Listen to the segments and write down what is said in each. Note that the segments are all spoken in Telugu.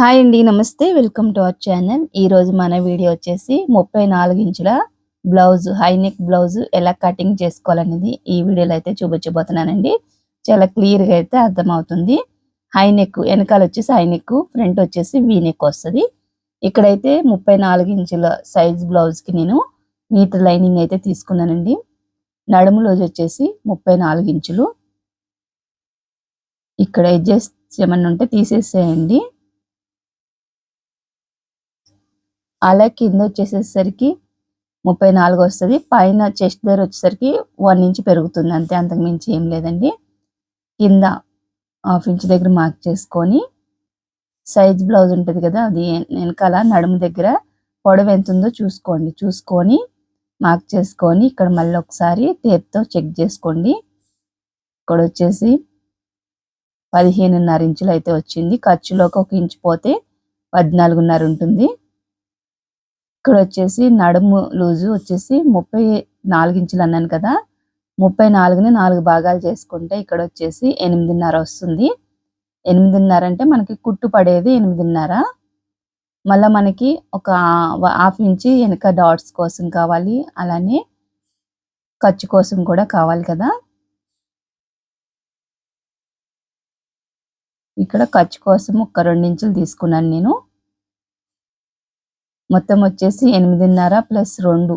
హాయ్ అండి నమస్తే. Welcome to our channel. ఈ రోజు మన వీడియో వచ్చేసి ముప్పై నాలుగు ఇంచుల బ్లౌజ్ హై నెక్ బ్లౌజ్ ఎలా కటింగ్ చేసుకోవాలనేది ఈ వీడియోలో అయితే చూపించబోతున్నానండి. చాలా క్లియర్గా అయితే అర్థమవుతుంది. హై నెక్ వెనకాల వచ్చేసి హై నెక్ ఫ్రంట్ వచ్చేసి వీ నెక్ వస్తుంది. ఇక్కడైతే ముప్పై నాలుగు ఇంచుల సైజ్ బ్లౌజ్కి నేను మీటర్ లైనింగ్ అయితే తీసుకున్నానండి. నడుము రోజు వచ్చేసి ముప్పై నాలుగు ఇంచులు. ఇక్కడ అడ్జస్ట్ ఏమన్నా ఉంటే తీసేసేయండి. అలా కింద వచ్చేసేసరికి ముప్పై నాలుగు వస్తుంది. పైన చెస్ట్ దగ్గర వచ్చేసరికి వన్ ఇంచ్ పెరుగుతుంది అంతే. అంతకుమించి ఏం లేదండి. కింద హాఫ్ ఇంచ్ దగ్గర మార్క్ చేసుకొని సైజ్ బ్లౌజ్ ఉంటుంది కదా అది వెనకాల నడుము దగ్గర పొడవు ఎంత ఉందో చూసుకోండి. చూసుకొని మార్క్ చేసుకొని ఇక్కడ మళ్ళీ ఒకసారి టేప్తో చెక్ చేసుకోండి. ఇక్కడ వచ్చేసి పదిహేనున్నర ఇంచులు అయితే వచ్చింది. ఖర్చులోకి ఒక ఇంచు పోతే పద్నాలుగున్నర ఉంటుంది. ఇక్కడ వచ్చేసి నడుము లూజు వచ్చేసి ముప్పై నాలుగు ఇంచులు అన్నాను కదా. ముప్పై నాలుగుని నాలుగు భాగాలు చేసుకుంటే ఇక్కడ వచ్చేసి ఎనిమిదిన్నర వస్తుంది. ఎనిమిదిన్నర అంటే మనకి కుట్టు పడేది ఎనిమిదిన్నర. మళ్ళీ మనకి ఒక హాఫ్ ఇంచి వెనక డాట్స్ కోసం కావాలి. అలానే ఖర్చు కోసం కూడా కావాలి కదా. ఇక్కడ ఖర్చు కోసం ఒక రెండు ఇంచులు తీసుకున్నాను నేను. మొత్తం వచ్చేసి ఎనిమిదిన్నర ప్లస్ రెండు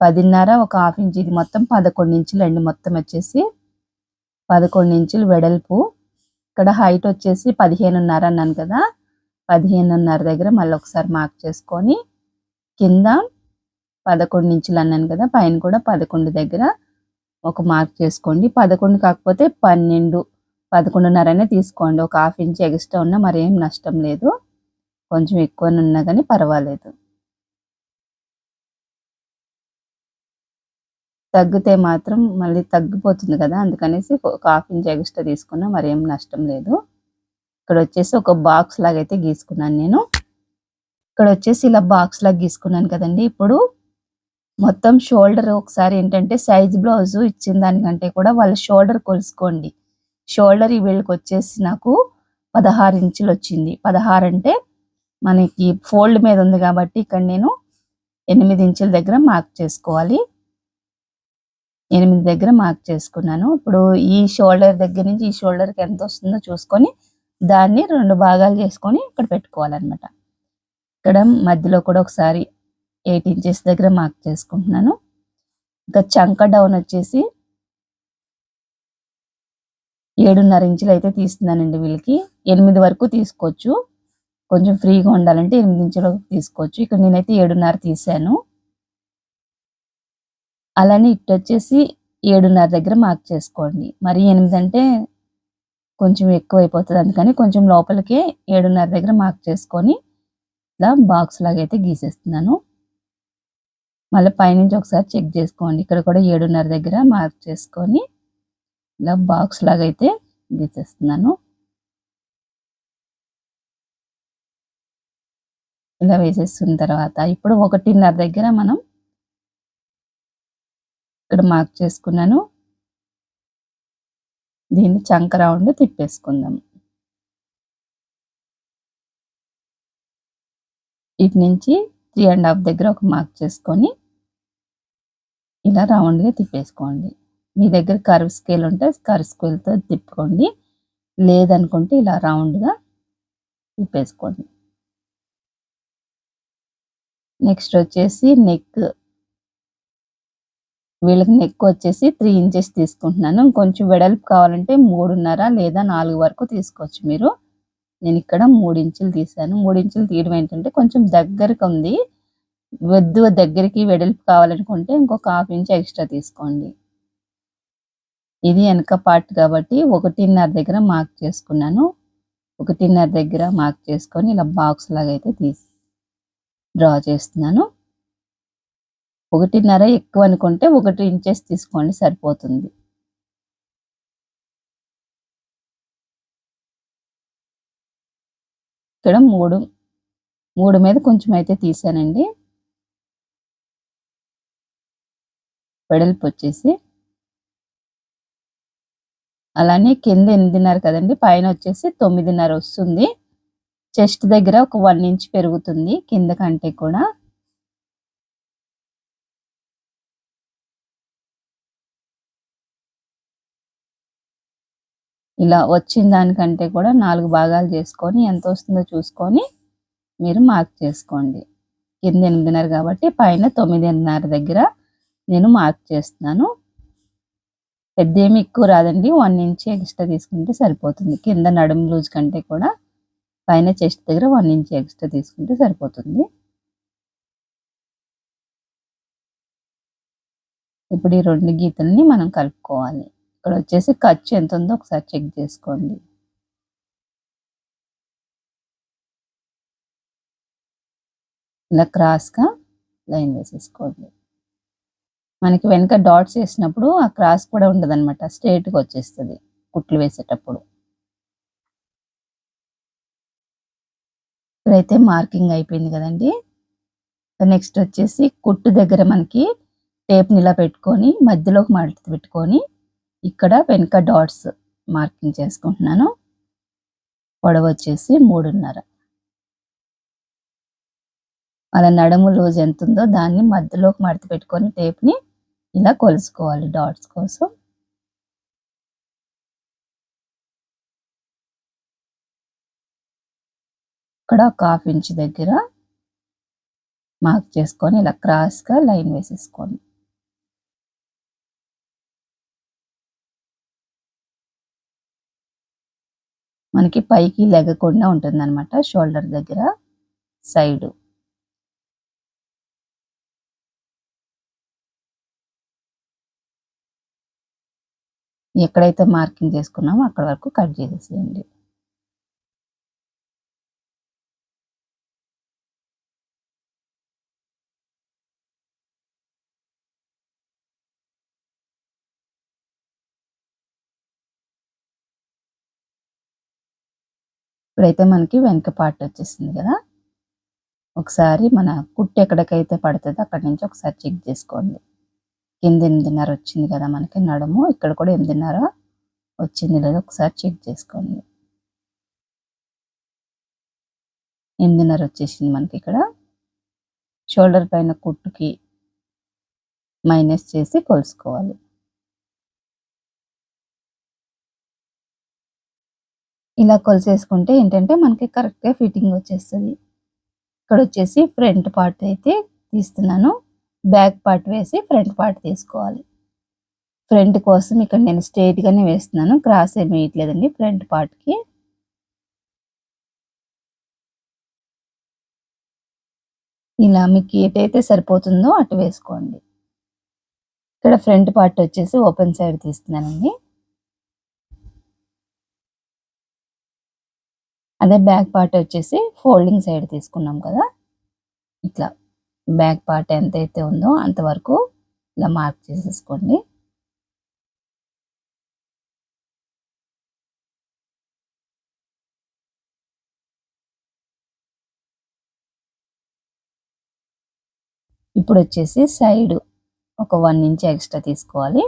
పదిన్నర ఒక హాఫ్ ఇంచ్. ఇది మొత్తం పదకొండు ఇంచులు అండి. మొత్తం వచ్చేసి పదకొండు ఇంచులు వెడల్పు. ఇక్కడ హైట్ వచ్చేసి పదిహేనున్నర అన్నాను కదా. పదిహేనున్నర దగ్గర మళ్ళీ ఒకసారి మార్క్ చేసుకొని కింద పదకొండు ఇంచులు అన్నాను కదా. పైన కూడా పదకొండు దగ్గర ఒక మార్క్ చేసుకోండి. పదకొండు కాకపోతే పన్నెండు పదకొండున్నరనే తీసుకోండి. ఒక హాఫ్ ఇంచ్ ఎక్స్ట్రా ఉన్నా మరేం నష్టం లేదు. కొంచెం ఎక్కువ ఉన్నా కానీ పర్వాలేదు. తగ్గితే మాత్రం మళ్ళీ తగ్గిపోతుంది కదా అందుకనేసి ఒక హాఫ్ ఇంచ్ ఎక్స్ట్రా తీసుకున్నా మరేం నష్టం లేదు. ఇక్కడ వచ్చేసి ఒక బాక్స్ లాగా అయితే గీసుకున్నాను నేను. ఇక్కడ వచ్చేసి ఇలా బాక్స్ లాగా గీసుకున్నాను కదండి. ఇప్పుడు మొత్తం షోల్డర్ ఒకసారి ఏంటంటే సైజ్ బ్లౌజ్ ఇచ్చిన దానికంటే కూడా వాళ్ళ షోల్డర్ కొలుసుకోండి. షోల్డర్ ఈ వీళ్ళకి వచ్చేసి నాకు పదహారు ఇంచులు వచ్చింది పదహారు అంటే మనకి ఫోల్డ్ మీద ఉంది కాబట్టి ఇక్కడ నేను ఎనిమిది ఇంచుల దగ్గర మార్క్ చేసుకోవాలి. ఎనిమిది దగ్గర మార్క్ చేసుకున్నాను. ఇప్పుడు ఈ షోల్డర్ దగ్గర నుంచి ఈ షోల్డర్కి ఎంత వస్తుందో చూసుకొని దాన్ని రెండు భాగాలు చేసుకొని ఇక్కడ పెట్టుకోవాలన్నమాట. ఇక్కడ మధ్యలో కూడా ఒకసారి ఎయిట్ ఇంచెస్ దగ్గర మార్క్ చేసుకుంటున్నాను. ఇంకా చంక డౌన్ వచ్చేసి ఏడున్నర ఇంచులు అయితే తీస్తున్నానండి వీళ్ళకి. ఎనిమిది వరకు తీసుకోవచ్చు. కొంచెం ఫ్రీగా ఉండాలంటే ఎనిమిది ఇంచులకు తీసుకోవచ్చు. ఇక్కడ నేనైతే ఏడున్నర తీసాను. అలానే ఇటు వచ్చేసి ఏడున్నర దగ్గర మార్క్ చేసుకోండి. మరి ఎనిమిది అంటే కొంచెం ఎక్కువ అయిపోతుంది అందుకని కొంచెం లోపలికే ఏడున్నర దగ్గర మార్క్ చేసుకొని ఇలా బాక్స్ లాగా అయితే గీసేస్తున్నాను. మళ్ళీ పైనుంచి ఒకసారి చెక్ చేసుకోండి. ఇక్కడ కూడా ఏడున్నర దగ్గర మార్క్ చేసుకొని ఇలా బాక్స్ లాగా అయితే గీసేస్తున్నాను. ఇలా వేసేసుకున్న తర్వాత ఇప్పుడు ఒకటిన్నర దగ్గర మనం ఇక్కడ మార్క్ చేసుకున్నాను. దీన్ని చంక రౌండ్ తిప్పేసుకుందాం. ఇటు నుంచి త్రీ అండ్ హాఫ్ దగ్గర ఒక మార్క్ చేసుకొని ఇలా రౌండ్గా తిప్పేసుకోండి. మీ దగ్గర కర్వ్ స్కేల్ ఉంటే కర్వ్ స్కేల్తో తిప్పుకోండి. లేదనుకుంటే ఇలా రౌండ్గా తిప్పేసుకోండి. నెక్స్ట్ వచ్చేసి నెక్. వీళ్ళకి నెక్ వచ్చేసి త్రీ ఇంచెస్ తీసుకుంటున్నాను. కొంచెం వెడల్పు కావాలంటే మూడున్నర లేదా నాలుగు వరకు తీసుకోవచ్చు మీరు. నేను ఇక్కడ మూడు ఇంచులు తీసాను మూడు ఇంచులు తీయడం ఏంటంటే కొంచెం దగ్గరకు ఉంది. వద్దు దగ్గరికి వెడల్పు కావాలనుకుంటే ఇంకొక హాఫ్ ఇంచ్ ఎక్స్ట్రా తీసుకోండి. ఇది వెనక పార్ట్ కాబట్టి ఒకటిన్నర దగ్గర మార్క్ చేసుకున్నాను. ఒకటిన్నర దగ్గర మార్క్ చేసుకొని ఇలా బాక్స్ లాగా అయితే తీసి డ్రా చేస్తున్నాను. ఒకటిన్నర ఎక్కువ అనుకుంటే ఒకటి ఇంచెస్ తీసుకోండి సరిపోతుంది. ఇక్కడ మూడు మూడు మీద కొంచెం అయితే తీసానండి. వెడల్పు వచ్చేసి. అలానే కింద ఎనిమిదిన్నర కదండి పైన వచ్చేసి తొమ్మిదిన్నర వస్తుంది. చెస్ట్ దగ్గర ఒక వన్ ఇంచ్ పెరుగుతుంది కింద కంటే కూడా. ఇలా వచ్చిన దానికంటే కూడా నాలుగు భాగాలు చేసుకొని ఎంత వస్తుందో చూసుకొని మీరు మార్క్ చేసుకోండి. కింద ఎనిమిదిన్నర కాబట్టి పైన తొమ్మిదిన్నర దగ్గర నేను మార్క్ చేస్తున్నాను. పెద్ద ఏమి ఎక్కువ రాదండి వన్ ఇంచ్ ఎక్స్ట్రా తీసుకుంటే సరిపోతుంది. కింద నడుము లూజ్ కంటే కూడా పైన చెస్ట్ దగ్గర వన్ ఇంచ్ ఎక్స్ట్రా తీసుకుంటే సరిపోతుంది. ఇప్పుడు ఈ రెండు గీతల్ని మనం కలుపుకోవాలి. ఇక్కడ వచ్చేసి ఖర్చు ఎంత ఉందో ఒకసారి చెక్ చేసుకోండి. ఇలా క్రాస్గా లైన్ వేసేసుకోండి. మనకి వెనక డాట్స్ వేసినప్పుడు ఆ క్రాస్ కూడా ఉండదు అనమాట స్ట్రేట్గా వచ్చేస్తుంది. కుట్లు వేసేటప్పుడు. ఇక్కడైతే మార్కింగ్ అయిపోయింది కదండి. నెక్స్ట్ వచ్చేసి కుట్టు దగ్గర మనకి టేప్ని ఇలా పెట్టుకొని మధ్యలోకి మడత పెట్టుకొని ఇక్కడ వెనక డాట్స్ మార్కింగ్ చేసుకుంటున్నాను. పొడవు వచ్చేసి మూడున్నర. అలా నడుము లూజ్ ఎంత ఉందో దాన్ని మధ్యలోకి మడత పెట్టుకొని టేప్ని ఇలా కొలుసుకోవాలి డాట్స్ కోసం. ఇక్కడ ఒక హాఫ్ ఇంచ్ దగ్గర మార్క్ చేసుకొని ఇలా క్రాస్గా లైన్ వేసేసుకోండి. మనకి పైకి లెగకుండా ఉంటుంది అనమాట షోల్డర్ దగ్గర సైడు. ఎక్కడైతే మార్కింగ్ చేసుకున్నామో అక్కడ వరకు కట్ చేసేసేయండి. ఇప్పుడైతే మనకి వెనక పార్ట్ వచ్చేసింది కదా. ఒకసారి మన కుట్టు ఎక్కడికైతే పడుతుందో అక్కడి నుంచి ఒకసారి చెక్ చేసుకోండి. కింద ఎనిమిదిన్నర వచ్చింది కదా మనకి నడుము ఇక్కడ కూడా ఎనిమిదిన్నర వచ్చింది లేదా ఒకసారి చెక్ చేసుకోండి. ఎనిమిదిన్నర వచ్చేసింది మనకి ఇక్కడ. షోల్డర్ పైన కుట్టుకి మైనస్ చేసి కొలుసుకోవాలి. ఇలా కొలిసేసుకుంటే ఏంటంటే మనకి కరెక్ట్గా ఫిట్టింగ్ వచ్చేస్తుంది. ఇక్కడ వచ్చేసి ఫ్రంట్ పార్ట్ అయితే తీస్తున్నాను. బ్యాక్ పార్ట్ వేసి ఫ్రంట్ పార్ట్ తీసుకోవాలి. ఫ్రంట్ కోసం ఇక్కడ నేను స్ట్రైట్గానే వేస్తున్నాను. క్రాస్ ఏమి వేయట్లేదండి ఫ్రంట్ పార్ట్కి. ఇలా మీకు ఏటైతే సరిపోతుందో అటు వేసుకోండి. ఇక్కడ ఫ్రంట్ పార్ట్ వచ్చేసి ఓపెన్ సైడ్ తీస్తున్నానండి. అదే బ్యాక్ పార్ట్ వచ్చేసి ఫోల్డింగ్ సైడ్ తీసుకున్నాం కదా. ఇట్లా బ్యాక్ పార్ట్ ఎంతైతే ఉందో అంతవరకు ఇలా మార్క్ చేసేసుకోండి. ఇప్పుడు వచ్చేసి సైడ్ ఒక వన్ ఇంచ్ ఎక్స్ట్రా తీసుకోవాలి.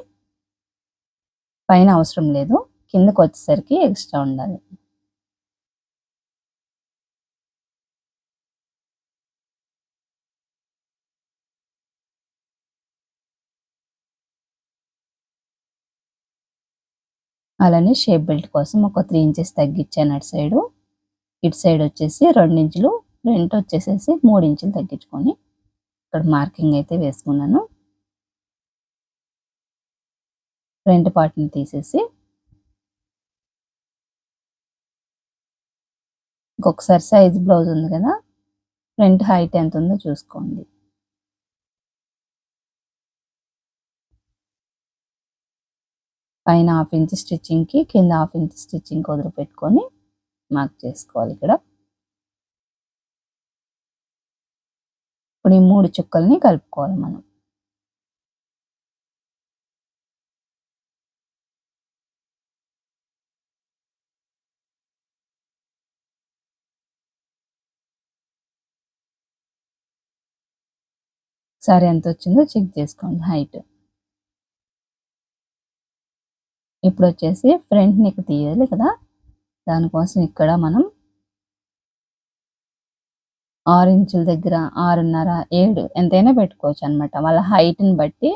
పైన అవసరం లేదు. కిందకు వచ్చేసరికి ఎక్స్ట్రా ఉండాలి. అలానే షేప్ బెల్ట్ కోసం ఒక త్రీ ఇంచెస్ తగ్గించాను అటు సైడు. ఇటు సైడ్ వచ్చేసి రెండు ఇంచులు ఫ్రంట్ వచ్చేసేసి మూడు ఇంచులు తగ్గించుకొని ఇక్కడ మార్కింగ్ అయితే వేసుకున్నాను. ఫ్రంట్ పార్ట్ని తీసేసి ఇంకొకసారి సైజ్ బ్లౌజ్ ఉంది కదా ఫ్రంట్ హైట్ ఎంత ఉందో చూసుకోండి. పైన హాఫ్ ఇంచ్ స్టిచ్చింగ్కి కింద హాఫ్ ఇంచ్ స్టిచ్చింగ్ వదిలి పెట్టుకొని మార్క్ చేసుకోవాలి ఇక్కడ. ఇప్పుడు ఈ మూడు చుక్కల్ని కలుపుకోవాలి మనం. సరే ఎంత వచ్చిందో చెక్ చేసుకోండి హైట్. ఇప్పుడు వచ్చేసి ఫ్రంట్ నెక్ తీయాలి కదా. దానికోసం ఇక్కడ మనం ఆరు ఇంచుల దగ్గర ఆరున్నర ఏడు ఎంతైనా పెట్టుకోవచ్చు అనమాట వాళ్ళ హైట్ని బట్టి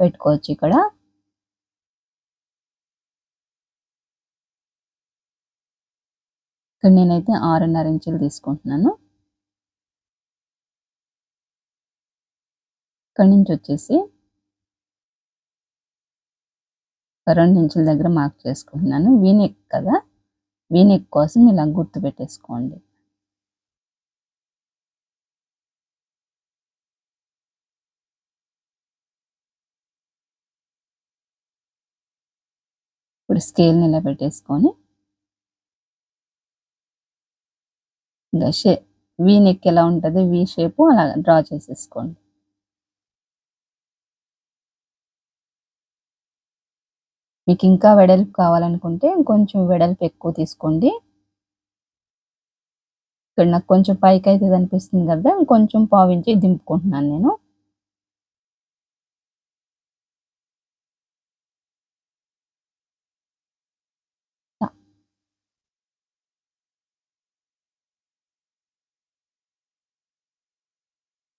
పెట్టుకోవచ్చు ఇక్కడ. ఇక్కడ నేనైతే ఆరున్నర ఇంచులు తీసుకుంటున్నాను. ఇక్కడి నుంచి వచ్చేసి రెండు ఇంచుల దగ్గర మార్క్ చేసుకుంటున్నాను. వీనెక్ కదా? వీనెక్ కోసం ఇలా గుర్తు పెట్టేసుకోండి. ఇప్పుడు స్కేల్ని ఇలా పెట్టేసుకొని ఇంకా షే వీ నెక్ ఎలా ఉంటుంది? వీ షేపు అలా డ్రా చేసేసుకోండి. మీకు ఇంకా వెడల్పు కావాలనుకుంటే ఇంకొంచెం వెడల్పు ఎక్కువ తీసుకోండి. ఇక్కడ నాకు కొంచెం పైకి అయితే అనిపిస్తుంది కదా ఇంకొంచెం పావించి దింపుకుంటున్నాను నేను.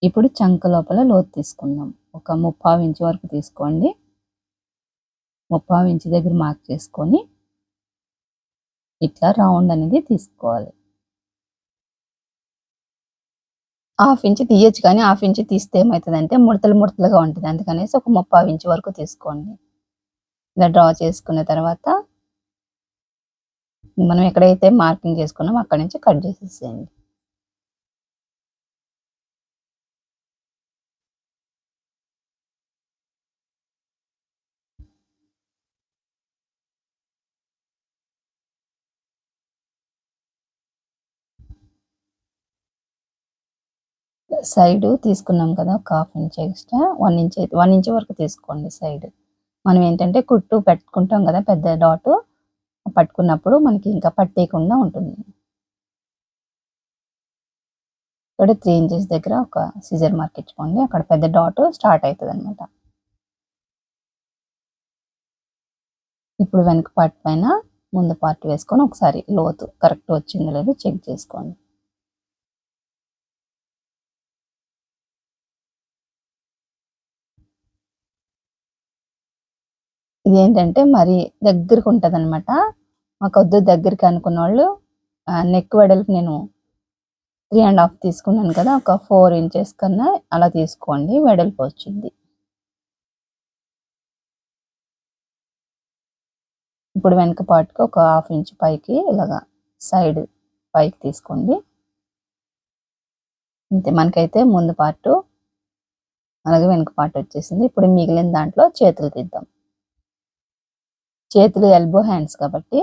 ఇప్పుడు చంక లోపల లోతు తీసుకుందాం. ఒక ముప్పావు ఇంచు వరకు తీసుకోండి. ముప్పావు ఇంచు దగ్గర మార్క్ చేసుకొని ఇట్లా రౌండ్ అనేది తీసుకోవాలి. హాఫ్ ఇంచ్ తీయచ్చు కానీ హాఫ్ ఇంచ్ తీస్తే ఏమవుతుందంటే ముడతలు ముడతలుగా ఉంటుంది. అందుకనేసి ఒక ముప్పావు ఇంచు వరకు తీసుకోండి. ఇలా డ్రా చేసుకున్న తర్వాత మనం ఎక్కడైతే మార్కింగ్ చేసుకున్నామో అక్కడి నుంచి కట్ చేసేసేయండి. సైడ్ తీసుకున్నాం కదా ఒక half inch extra one inch one inch వరకు తీసుకోండి సైడ్. మనం ఏంటంటే కుట్టు పెట్టుకుంటాం కదా పెద్ద డాట్ పట్టుకున్నప్పుడు మనకి ఇంకా పట్టేయకుండా ఉంటుంది. ఇక్కడ త్రీ ఇంచెస్ దగ్గర ఒక సిజర్ మార్క్ ఇచ్చుకోండి అక్కడ పెద్ద డాట్ స్టార్ట్ అవుతుంది అనమాట ఇప్పుడు వెనక పార్ట్ పైన ముందు పార్ట్ వేసుకొని ఒకసారి లోతు కరెక్ట్ వచ్చిందో లేదో చెక్ చేసుకోండి. ఇదేంటంటే మరి దగ్గరకు ఉంటుంది అనమాట మాకు వద్దు దగ్గరికి అనుకున్న వాళ్ళు నెక్ వెడల్పు నేను త్రీ అండ్ హాఫ్ తీసుకున్నాను కదా ఒక ఫోర్ ఇంచెస్ కన్నా అలా తీసుకోండి వెడల్పు వచ్చింది. ఇప్పుడు వెనక పాటుకి ఒక హాఫ్ ఇంచ్ పైకి ఇలాగా సైడ్ పైకి తీసుకోండి. అంతే మనకైతే ముందు పార్టు అలాగే వెనక పార్ట్ వచ్చేసింది. ఇప్పుడు మిగిలిన దాంట్లో చేతులు తీద్దాం. చేతులు ఎల్బో హ్యాండ్స్ కాబట్టి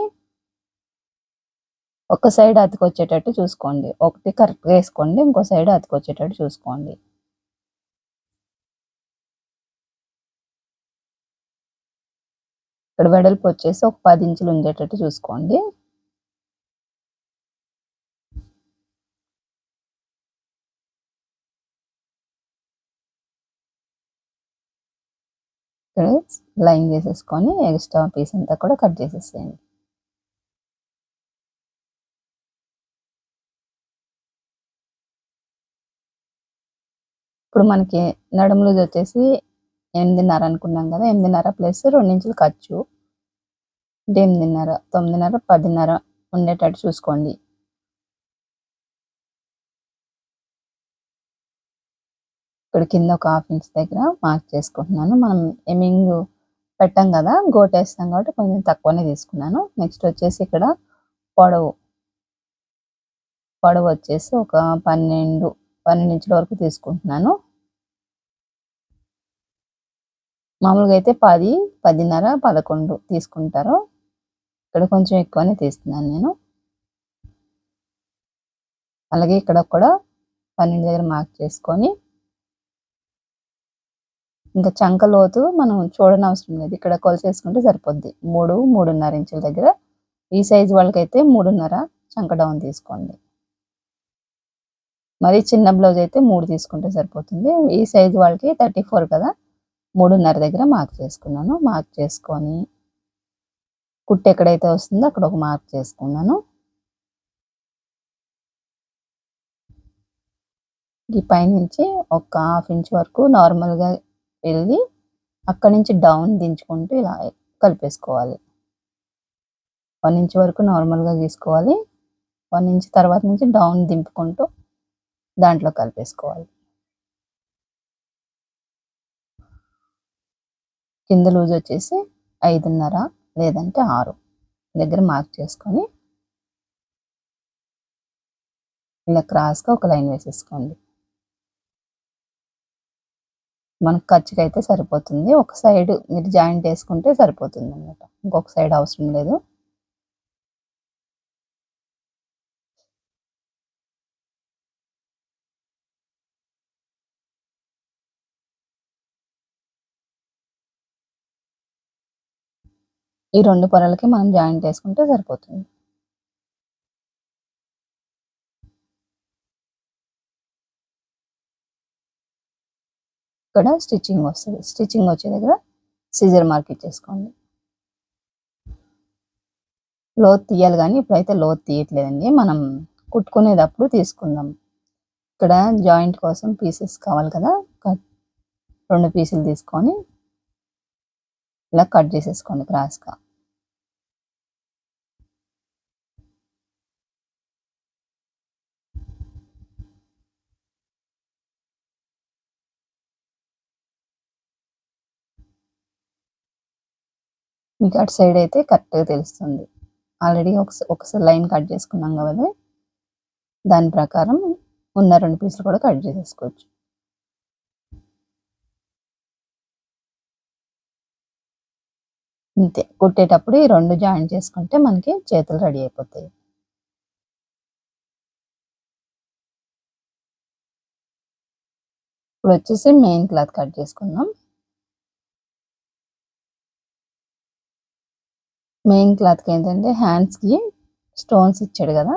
ఒక సైడ్ అతికొచ్చేటట్టు చూసుకోండి. ఒకటి కరెక్ట్గా వేసుకోండి ఇంకో సైడ్ అతికొచ్చేటట్టు చూసుకోండి. ఇక్కడ వెడల్పు వచ్చేసి ఒక పది ఇంచులు ఉండేటట్టు చూసుకోండి. ఇక్కడ లైన్ చేసేసుకొని ఎక్స్ట్రా పీస్ అంతా కూడా కట్ చేసేసేయండి. ఇప్పుడు మనకి నడుము లూజ్ వచ్చేసి ఎనిమిదిన్నర అనుకున్నాం కదా ఎనిమిదిన్నర ప్లస్ రెండించులు ఖర్చు. అంటే ఎనిమిదిన్నర తొమ్మిదిన్నర పదిన్నర ఉండేటట్టు చూసుకోండి. ఇక్కడ కింద ఒక హాఫ్ ఇంచ్ దగ్గర మార్క్ చేసుకుంటున్నాను. మనం ఎమింగ్ పెట్టాం కదా గోటేస్తాం కాబట్టి కొంచెం తక్కువనే తీసుకున్నాను. నెక్స్ట్ వచ్చేసి ఇక్కడ పొడవు పొడవు వచ్చేసి ఒక పన్నెండు పన్నెండు ఇంచుల వరకు తీసుకుంటున్నాను. మామూలుగా అయితే పది పదిన్నర పదకొండు తీసుకుంటారు. ఇక్కడ కొంచెం ఎక్కువనే తీస్తున్నాను నేను. అలాగే ఇక్కడ కూడా పన్నెండు దగ్గర మార్క్ చేసుకొని ఇంకా చంక లోతు మనం చూడని అవసరం లేదు. ఇక్కడ కొలిసేసుకుంటే సరిపోద్ది. మూడు మూడున్నర ఇంచుల దగ్గర. ఈ సైజు వాళ్ళకైతే మూడున్నర చంక డౌన్ తీసుకోండి. మరి చిన్న బ్లౌజ్ అయితే మూడు తీసుకుంటే సరిపోతుంది. ఈ సైజు వాళ్ళకి థర్టీ ఫోర్ కదా. మూడున్నర దగ్గర మార్క్ చేసుకున్నాను. మార్క్ చేసుకొని కుట్టు ఎక్కడైతే వస్తుందో అక్కడ ఒక మార్క్ చేసుకున్నాను. ఈ పైనుంచి ఒక హాఫ్ ఇంచ్ వరకు నార్మల్గా వెళ్ళి అక్కడి నుంచి డౌన్ దించుకుంటూ ఇలా కలిపేసుకోవాలి. వన్ ఇంచ్ వరకు నార్మల్గా తీసుకోవాలి వన్ ఇంచ్ తర్వాత నుంచి డౌన్ దింపుకుంటూ దాంట్లో కలిపేసుకోవాలి. కింద లూజ్ వచ్చేసి ఐదున్నర లేదంటే ఆరు. దగ్గర మార్క్ చేసుకొని ఇలా క్రాస్గా ఒక లైన్ వేసేసుకోండి. మనకు ఖర్చుకి అయితే సరిపోతుంది. ఒక సైడ్ మీరు జాయింట్ వేసుకుంటే సరిపోతుంది అనమాట ఇంకొక సైడ్ అవసరం లేదు. ఈ రెండు పొరలకి మనం జాయింట్ వేసుకుంటే సరిపోతుంది. ఇక్కడ స్టిచ్చింగ్ వస్తుంది. స్టిచ్చింగ్ వచ్చే దగ్గర సీజర్ మార్క్ ఇచ్చేసుకోండి లోత్ తీయాలి కానీ ఇప్పుడైతే లోత్ తీయట్లేదండి. మనం కుట్టుకునేటప్పుడు తీసుకుందాం. ఇక్కడ జాయింట్ కోసం పీసెస్ కావాలి కదా. రెండు పీసులు తీసుకొని ఇలా కట్ చేసేసుకోండి క్రాస్గా మీకు అటు సైడ్ అయితే కరెక్ట్గా తెలుస్తుంది. ఆల్రెడీ ఒక ఒకసారి లైన్ కట్ చేసుకున్నాం కాబట్టి దాని ప్రకారం ఉన్న రెండు పీసులు కూడా కట్ చేసేసుకోవచ్చు. అంతే కుట్టేటప్పుడు ఈ రెండు జాయిన్ చేసుకుంటే మనకి చేతులు రెడీ అయిపోతాయి. ఇప్పుడు వచ్చేసి మెయిన్ క్లాత్ కట్ చేసుకుందాం. మెయిన్ క్లాత్కి ఏంటంటే హ్యాండ్స్కి స్టోన్స్ ఇచ్చాడు కదా.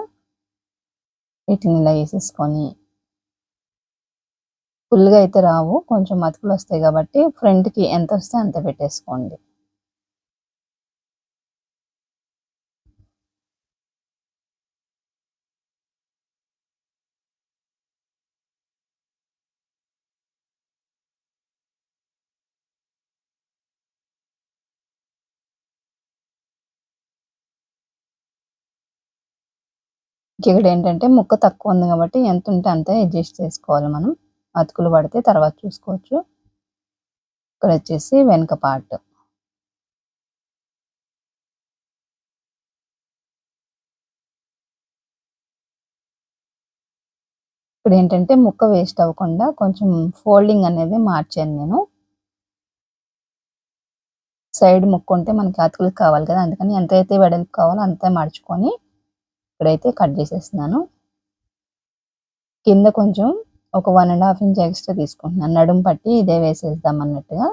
వీటిని ఇలా వేసేసుకొని ఫుల్గా అయితే రావు కొంచెం మతుకులు వస్తాయి కాబట్టి ఫ్రంట్కి ఎంత వస్తే అంత పెట్టేసుకోండి. ఇక్కడ ఏంటంటే ముక్క తక్కువ ఉంది కాబట్టి ఎంత ఉంటే అంత అడ్జస్ట్ చేసుకోవాలి మనం. అతుకులు పడితే తర్వాత చూసుకోవచ్చు. ఇక్కడ వచ్చేసి వెనక పార్ట్. ఇక్కడ ఏంటంటే ముక్క వేస్ట్ అవ్వకుండా కొంచెం ఫోల్డింగ్ అనేది మార్చాను నేను. సైడ్ ముక్క ఉంటే మనకి అతుకులు కావాలి కదా అందుకని ఎంతైతే వెడల్పు కావాలో అంతే మార్చుకొని ఇక్కడైతే కట్ చేసేస్తున్నాను. కింద కొంచెం ఒక one and half inch extra తీసుకుంటున్నాను. నడుము పట్టి ఇదే వేసేద్దాం అన్నట్టుగా.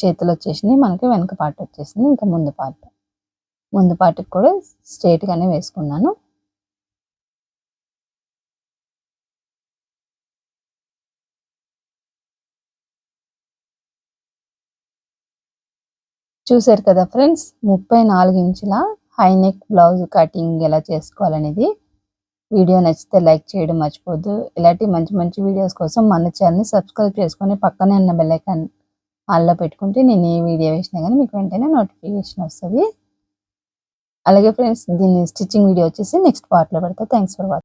చేతులు వచ్చేసినాయి మనకి వెనక పార్ట్ వచ్చేసింది ఇంకా ముందు పార్ట్ ముందు పార్ట్కి కూడా స్ట్రేట్గానే వేసుకున్నాను. చూసారు కదా ఫ్రెండ్స్ ముప్పై నాలుగు ఇంచుల హైనెక్ బ్లౌజ్ కటింగ్ ఎలా చేసుకోవాలనేది. వీడియో నచ్చితే లైక్ చేయడం మర్చిపోద్దు ఇలాంటి మంచి మంచి వీడియోస్ కోసం మన ఛానల్ని సబ్స్క్రైబ్ చేసుకొని పక్కనే ఉన్న బెల్లైకాన్ ఆల్లో పెట్టుకుంటే నేను ఏ వీడియో వేసినా కానీ మీకు వెంటనే నోటిఫికేషన్ వస్తుంది. అలాగే ఫ్రెండ్స్ దీన్ని స్టిచ్చింగ్ వీడియో వచ్చేసి నెక్స్ట్ పార్ట్లో పెడతా. Thanks for watching